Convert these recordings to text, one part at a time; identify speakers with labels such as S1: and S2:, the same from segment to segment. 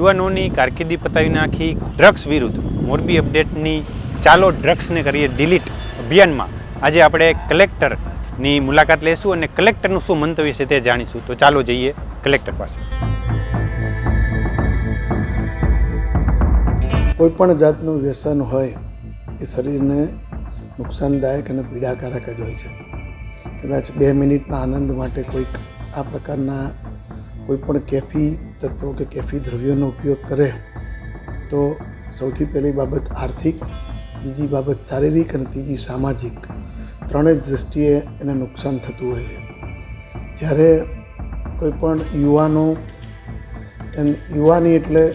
S1: યુવાનોની કારકિર્દી પતાવી નાખી ડ્રગ્સ વિરુદ્ધ મોરબી અપડેટની ચાલો ડ્રગ્સને કરીએ ડિલીટ અભિયાનમાં. આજે આપણે કલેક્ટરની મુલાકાત લઈશું અને કલેક્ટરનું શું મંતવ્ય છે તે જાણીશું. તો ચાલો જઈએ કલેક્ટર પાસે.
S2: કોઈ પણ જાતનું વ્યસન હોય, એ શરીરને નુકસાનદાયક અને પીડાકારક જ હોય છે. કદાચ બે મિનિટના આનંદ માટે કોઈક આ પ્રકારના કોઈ પણ કેફી તત્વો કે કેફી દ્રવ્યોનો ઉપયોગ કરે. તો સૌથી પહેલી બાબત આર્થિક, બીજી બાબત શારીરિક અને ત્રીજી સામાજિક. ત્રણેય દૃષ્ટિએ એને નુકસાન થતું હોય છે. જ્યારે કોઈ પણ યુવાનો યુવાની એટલે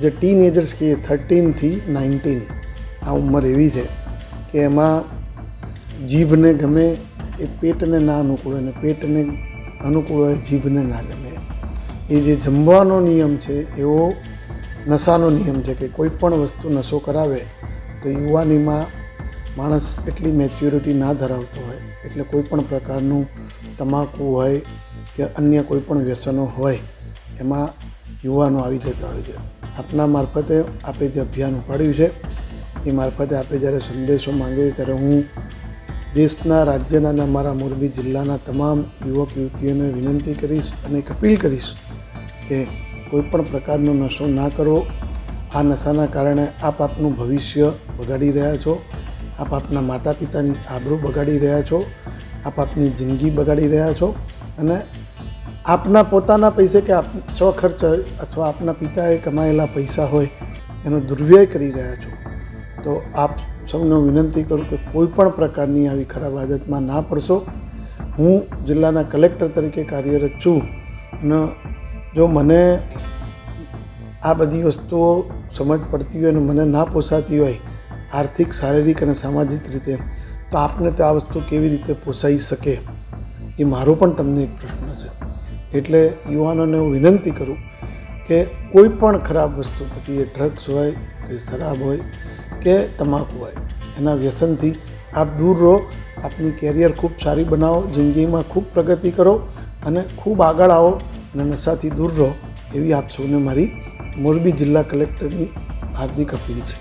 S2: જે ટીન એજર્સ કહીએ થર્ટીનથી નાઇન્ટીન આ ઉંમર એવી છે કે એમાં જીભને ગમે એ પેટને ના અનુકૂળ હોય અને પેટને અનુકૂળ હોય, જીભને ના ગમે. એ જે જમવાનો નિયમ છે, એવો નશાનો નિયમ છે કે કોઈ પણ વસ્તુ નશો કરાવે, તો યુવાનીમાં માણસ એટલી મેચ્યોરિટી ના ધરાવતો હોય, એટલે કોઈ પણ પ્રકારનું તમાકુ હોય કે અન્ય કોઈ પણ વ્યસનો હોય, એમાં યુવાનો આવી જતા હોય છે. આપના મારફતે આપે જે અભિયાન ઉપાડ્યું છે, એ મારફતે આપે જ્યારે સંદેશો માંગ્યો ત્યારે હું દેશના, રાજ્યના અને અમારા મોરબી જિલ્લાના તમામ યુવક યુવતીઓને વિનંતી કરીશ અને એક અપીલ કરીશ કે કોઈ પણ પ્રકારનો નશો ના કરો. આ નશાના કારણે આપ આપનું ભવિષ્ય બગાડી રહ્યા છો. આપ આપના માતા પિતાની આબરૂ બગાડી રહ્યા છો. આપ આપની જિંદગી બગાડી રહ્યા છો. અને આપના પોતાના પૈસે કે આપ સ્વખર્ચ અથવા આપના પિતાએ કમાયેલા પૈસા હોય એનો દુર્વ્યય કરી રહ્યા છો. તો આપ સૌને વિનંતી કરું કે કોઈ પણ પ્રકારની આવી ખરાબ આદતમાં ના પડશો. હું જિલ્લાના કલેક્ટર તરીકે કાર્યરત છું. અને જો મને આ બધી વસ્તુઓ સમજ પડતી હોય અને મને ના પોસાતી હોય, આર્થિક, શારીરિક અને સામાજિક રીતે, તો આપને તો આ વસ્તુ કેવી રીતે પોસાઈ શકે એ મારો પણ તમને એક પ્રશ્ન છે. એટલે યુવાનોને હું વિનંતી કરું કે કોઈ પણ ખરાબ વસ્તુ પછી એ ડ્રગ્સ હોય કે શરાબ હોય, કે તમાકુ હોય, એના વ્યસનથી આપ દૂર રહો, આપની કેરિયર ખૂબ સારી બનાવો, જિંદગીમાં ખૂબ પ્રગતિ કરો અને ખૂબ આગળ આવો. અને નશાથી દૂર રહો એવી આપ સૌને મારી મોરબી જિલ્લા કલેક્ટરની હાર્દિક અપીલ છે.